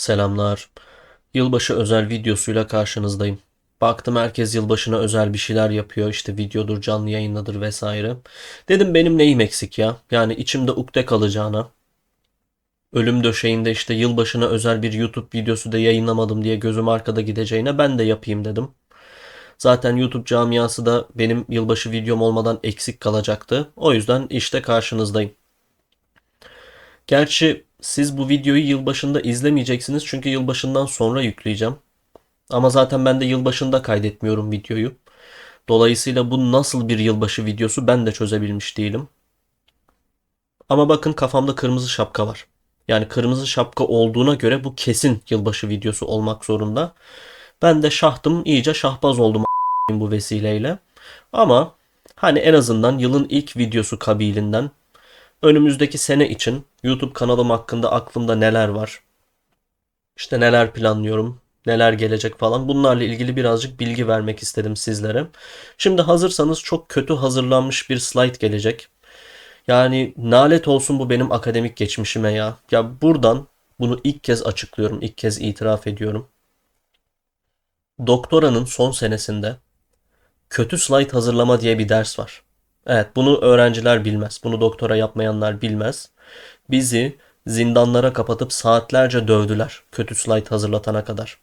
Selamlar. Yılbaşı özel videosuyla karşınızdayım. Baktım herkes yılbaşına özel bir şeyler yapıyor. İşte videodur, canlı yayınladır vesaire. Dedim benim neyim eksik ya? Yani içimde ukde kalacağına. Ölüm döşeğinde işte yılbaşına özel bir YouTube videosu da yayınlamadım diye gözüm arkada gideceğine ben de yapayım dedim. Zaten YouTube camiası da benim yılbaşı videom olmadan eksik kalacaktı. O yüzden işte karşınızdayım. Gerçi siz bu videoyu yılbaşında izlemeyeceksiniz çünkü yılbaşından sonra yükleyeceğim. Ama zaten ben de yılbaşında kaydetmiyorum videoyu. Dolayısıyla bu nasıl bir yılbaşı videosu ben de çözebilmiş değilim. Ama bakın kafamda kırmızı şapka var. Yani kırmızı şapka olduğuna göre bu kesin yılbaşı videosu olmak zorunda. Ben de şahtım iyice şahbaz oldum bu vesileyle. Ama hani en azından yılın ilk videosu kabilinden önümüzdeki sene için YouTube kanalım hakkında aklımda neler var? İşte neler planlıyorum, neler gelecek falan. Bunlarla ilgili birazcık bilgi vermek istedim sizlere. Şimdi hazırsanız çok kötü hazırlanmış bir slide gelecek. Yani nalet olsun bu benim akademik geçmişime ya. Ya buradan bunu ilk kez açıklıyorum, ilk kez itiraf ediyorum. Doktoranın son senesinde kötü slide hazırlama diye bir ders var. Evet, bunu öğrenciler bilmez. Bunu doktora yapmayanlar bilmez. Bizi zindanlara kapatıp saatlerce dövdüler kötü slide hazırlatana kadar.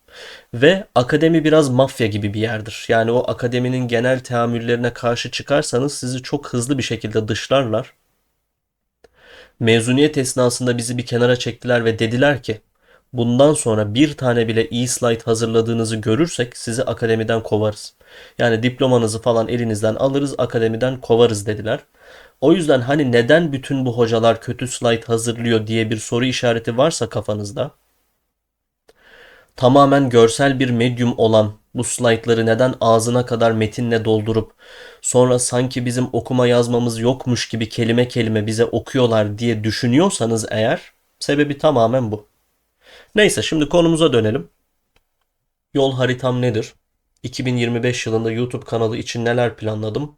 Ve akademi biraz mafya gibi bir yerdir. Yani o akademinin genel teamüllerine karşı çıkarsanız sizi çok hızlı bir şekilde dışlarlar. Mezuniyet esnasında bizi bir kenara çektiler ve dediler ki bundan sonra bir tane bile iyi slide hazırladığınızı görürsek sizi akademiden kovarız. Yani diplomanızı falan elinizden alırız akademiden kovarız dediler. O yüzden hani neden bütün bu hocalar kötü slide hazırlıyor diye bir soru işareti varsa kafanızda tamamen görsel bir medyum olan bu slaytları neden ağzına kadar metinle doldurup sonra sanki bizim okuma yazmamız yokmuş gibi kelime kelime bize okuyorlar diye düşünüyorsanız eğer sebebi tamamen bu. Neyse şimdi konumuza dönelim. Yol haritam nedir? 2025 yılında YouTube kanalı için neler planladım?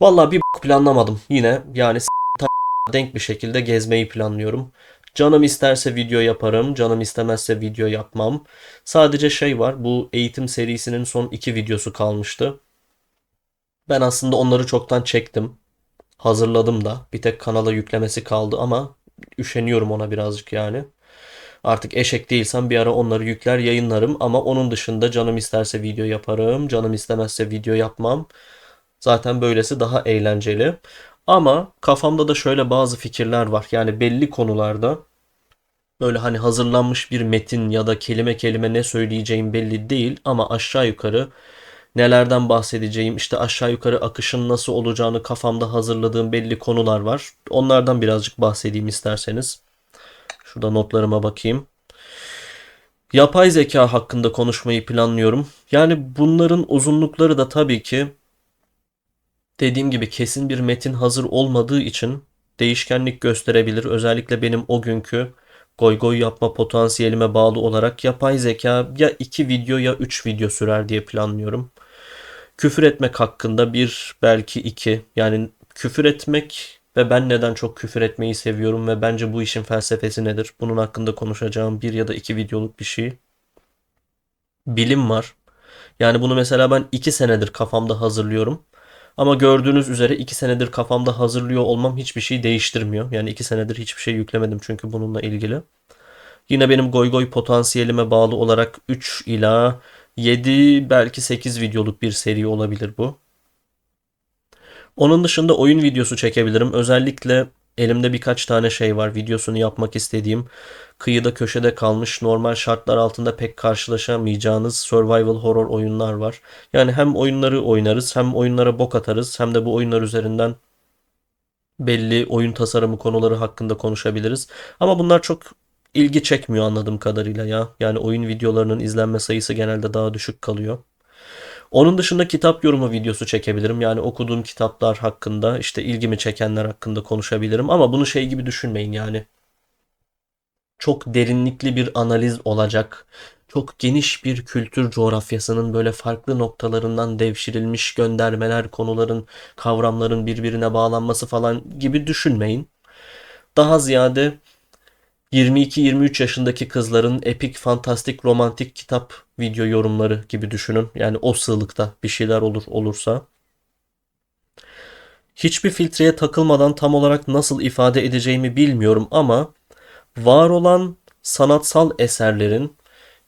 Vallahi bir planlamadım yine. Yani denk bir şekilde gezmeyi planlıyorum. Canım isterse video yaparım, canım istemezse video yapmam. Sadece şey var, bu eğitim serisinin son iki videosu kalmıştı. Ben aslında onları çoktan çektim. Hazırladım da. Bir tek kanala yüklemesi kaldı ama üşeniyorum ona birazcık yani. Artık eşek değilsem bir ara onları yükler yayınlarım ama onun dışında canım isterse video yaparım, canım istemezse video yapmam. Zaten böylesi daha eğlenceli. Ama kafamda da şöyle bazı fikirler var. Yani belli konularda böyle hani hazırlanmış bir metin ya da kelime kelime ne söyleyeceğim belli değil ama aşağı yukarı nelerden bahsedeceğim işte aşağı yukarı akışın nasıl olacağını kafamda hazırladığım belli konular var. Onlardan birazcık bahsedeyim isterseniz. Şurada notlarıma bakayım. Yapay zeka hakkında konuşmayı planlıyorum. Yani bunların uzunlukları da tabii ki dediğim gibi kesin bir metin hazır olmadığı için değişkenlik gösterebilir. Özellikle benim o günkü goy goy yapma potansiyelime bağlı olarak yapay zeka ya 2 video ya 3 video sürer diye planlıyorum. Küfür etmek hakkında bir belki iki yani küfür etmek ve ben neden çok küfür etmeyi seviyorum ve bence bu işin felsefesi nedir? Bunun hakkında konuşacağım bir ya da iki videoluk bir şey. Bilim var. Yani bunu mesela ben iki senedir kafamda hazırlıyorum. Ama gördüğünüz üzere iki senedir kafamda hazırlıyor olmam hiçbir şey değiştirmiyor. Yani iki senedir hiçbir şey yüklemedim çünkü bununla ilgili. Yine benim goy goy potansiyelime bağlı olarak 3 ila 7 belki 8 videoluk bir seri olabilir bu. Onun dışında oyun videosu çekebilirim. Özellikle elimde birkaç tane şey var videosunu yapmak istediğim. Kıyıda köşede kalmış normal şartlar altında pek karşılaşamayacağınız survival horror oyunlar var. Yani hem oyunları oynarız hem oyunlara bok atarız hem de bu oyunlar üzerinden belli oyun tasarımı konuları hakkında konuşabiliriz. Ama bunlar çok ilgi çekmiyor anladığım kadarıyla ya. Yani oyun videolarının izlenme sayısı genelde daha düşük kalıyor. Onun dışında kitap yorumu videosu çekebilirim. Yani okuduğum kitaplar hakkında işte ilgimi çekenler hakkında konuşabilirim. Ama bunu şey gibi düşünmeyin yani. Çok derinlikli bir analiz olacak. Çok geniş bir kültür coğrafyasının böyle farklı noktalarından devşirilmiş göndermeler, konuların, kavramların birbirine bağlanması falan gibi düşünmeyin. Daha ziyade 22-23 yaşındaki kızların epik, fantastik, romantik kitap video yorumları gibi düşünün. Yani o sığlıkta bir şeyler olur olursa. Hiçbir filtreye takılmadan tam olarak nasıl ifade edeceğimi bilmiyorum ama var olan sanatsal eserlerin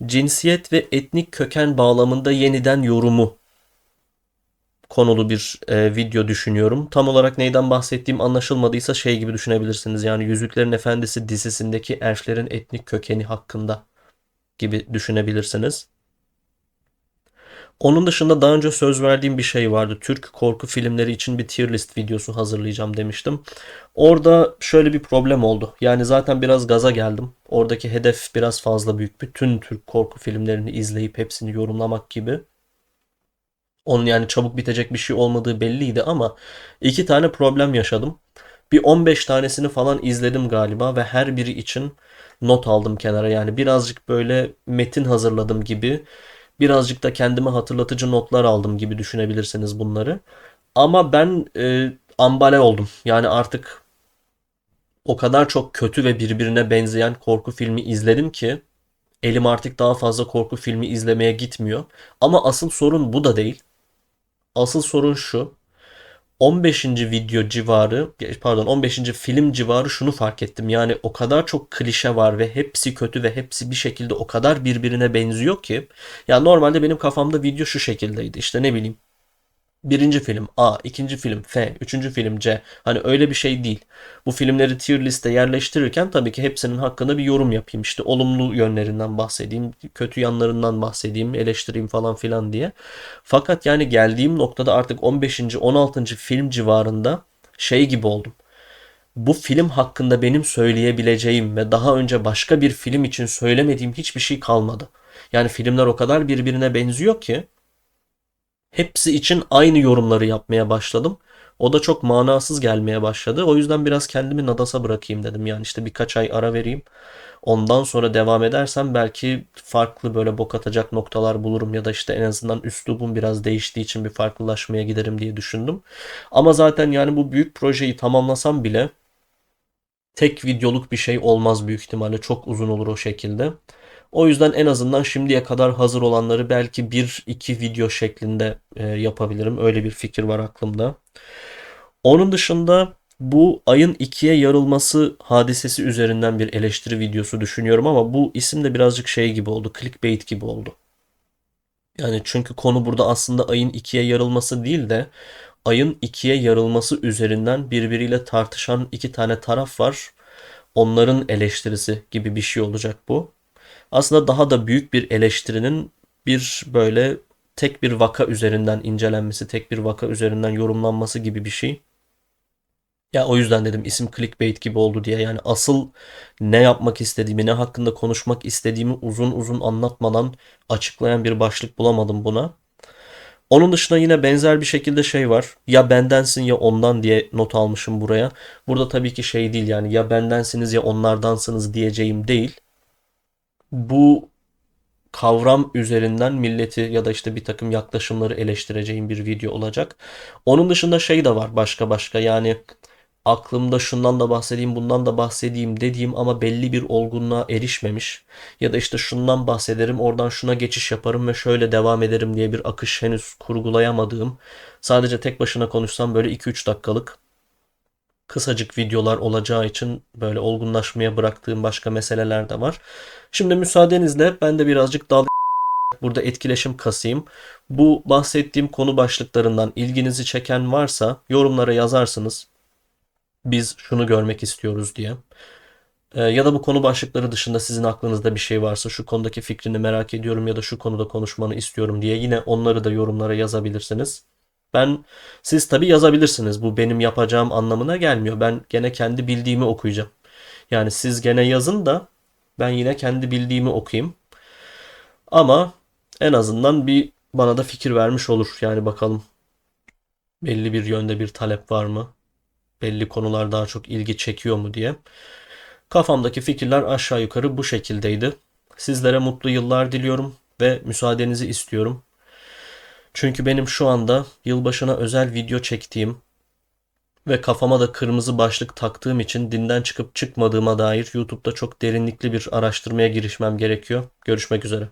cinsiyet ve etnik köken bağlamında yeniden yorumu konulu bir e, video düşünüyorum. Tam olarak neyden bahsettiğim anlaşılmadıysa şey gibi düşünebilirsiniz. Yani Yüzüklerin Efendisi dizisindeki elflerin etnik kökeni hakkında gibi düşünebilirsiniz. Onun dışında daha önce söz verdiğim bir şey vardı. Türk korku filmleri için bir tier list videosu hazırlayacağım demiştim. Orada şöyle bir problem oldu. Yani zaten biraz gaza geldim. Oradaki hedef biraz fazla büyük. Bütün Türk korku filmlerini izleyip hepsini yorumlamak gibi. Onun yani çabuk bitecek bir şey olmadığı belliydi ama iki tane problem yaşadım. Bir 15 tanesini falan izledim galiba ve her biri için not aldım kenara. Yani birazcık böyle metin hazırladım gibi, birazcık da kendime hatırlatıcı notlar aldım gibi düşünebilirsiniz bunları. Ama ben e, ambale oldum. Yani artık o kadar çok kötü ve birbirine benzeyen korku filmi izledim ki elim artık daha fazla korku filmi izlemeye gitmiyor. Ama asıl sorun bu da değil. Asıl sorun şu. 15. video civarı pardon 15. film civarı şunu fark ettim. Yani o kadar çok klişe var ve hepsi kötü ve hepsi bir şekilde o kadar birbirine benziyor ki. Ya normalde benim kafamda video şu şekildeydi. İşte ne bileyim birinci film A, ikinci film F, üçüncü film C. Hani öyle bir şey değil. Bu filmleri tier liste yerleştirirken tabii ki hepsinin hakkında bir yorum yapayım. İşte olumlu yönlerinden bahsedeyim, kötü yanlarından bahsedeyim, eleştireyim falan filan diye. Fakat yani geldiğim noktada artık 15. 16. film civarında şey gibi oldum. Bu film hakkında benim söyleyebileceğim ve daha önce başka bir film için söylemediğim hiçbir şey kalmadı. Yani filmler o kadar birbirine benziyor ki hepsi için aynı yorumları yapmaya başladım. O da çok manasız gelmeye başladı. O yüzden biraz kendimi Nadas'a bırakayım dedim. Yani işte birkaç ay ara vereyim. Ondan sonra devam edersem belki farklı böyle bok atacak noktalar bulurum ya da işte en azından üslubum biraz değiştiği için bir farklılaşmaya giderim diye düşündüm. Ama zaten yani bu büyük projeyi tamamlasam bile tek videoluk bir şey olmaz büyük ihtimalle. Çok uzun olur o şekilde. O yüzden en azından şimdiye kadar hazır olanları belki bir iki video şeklinde e, yapabilirim. Öyle bir fikir var aklımda. Onun dışında bu ayın ikiye yarılması hadisesi üzerinden bir eleştiri videosu düşünüyorum ama bu isim de birazcık şey gibi oldu. Clickbait gibi oldu. Yani çünkü konu burada aslında ayın ikiye yarılması değil de ayın ikiye yarılması üzerinden birbiriyle tartışan iki tane taraf var. Onların eleştirisi gibi bir şey olacak bu aslında daha da büyük bir eleştirinin bir böyle tek bir vaka üzerinden incelenmesi, tek bir vaka üzerinden yorumlanması gibi bir şey. Ya o yüzden dedim isim clickbait gibi oldu diye. Yani asıl ne yapmak istediğimi, ne hakkında konuşmak istediğimi uzun uzun anlatmadan açıklayan bir başlık bulamadım buna. Onun dışında yine benzer bir şekilde şey var. Ya bendensin ya ondan diye not almışım buraya. Burada tabii ki şey değil yani ya bendensiniz ya onlardansınız diyeceğim değil bu kavram üzerinden milleti ya da işte bir takım yaklaşımları eleştireceğim bir video olacak. Onun dışında şey de var başka başka yani aklımda şundan da bahsedeyim bundan da bahsedeyim dediğim ama belli bir olgunluğa erişmemiş ya da işte şundan bahsederim oradan şuna geçiş yaparım ve şöyle devam ederim diye bir akış henüz kurgulayamadığım sadece tek başına konuşsam böyle 2-3 dakikalık kısacık videolar olacağı için böyle olgunlaşmaya bıraktığım başka meseleler de var. Şimdi müsaadenizle ben de birazcık dal burada etkileşim kasayım. Bu bahsettiğim konu başlıklarından ilginizi çeken varsa yorumlara yazarsınız. Biz şunu görmek istiyoruz diye. Ee, ya da bu konu başlıkları dışında sizin aklınızda bir şey varsa şu konudaki fikrini merak ediyorum ya da şu konuda konuşmanı istiyorum diye yine onları da yorumlara yazabilirsiniz. Ben siz tabi yazabilirsiniz. Bu benim yapacağım anlamına gelmiyor. Ben gene kendi bildiğimi okuyacağım. Yani siz gene yazın da ben yine kendi bildiğimi okuyayım. Ama en azından bir bana da fikir vermiş olur. Yani bakalım belli bir yönde bir talep var mı? Belli konular daha çok ilgi çekiyor mu diye. Kafamdaki fikirler aşağı yukarı bu şekildeydi. Sizlere mutlu yıllar diliyorum ve müsaadenizi istiyorum. Çünkü benim şu anda yılbaşına özel video çektiğim ve kafama da kırmızı başlık taktığım için dinden çıkıp çıkmadığıma dair YouTube'da çok derinlikli bir araştırmaya girişmem gerekiyor. Görüşmek üzere.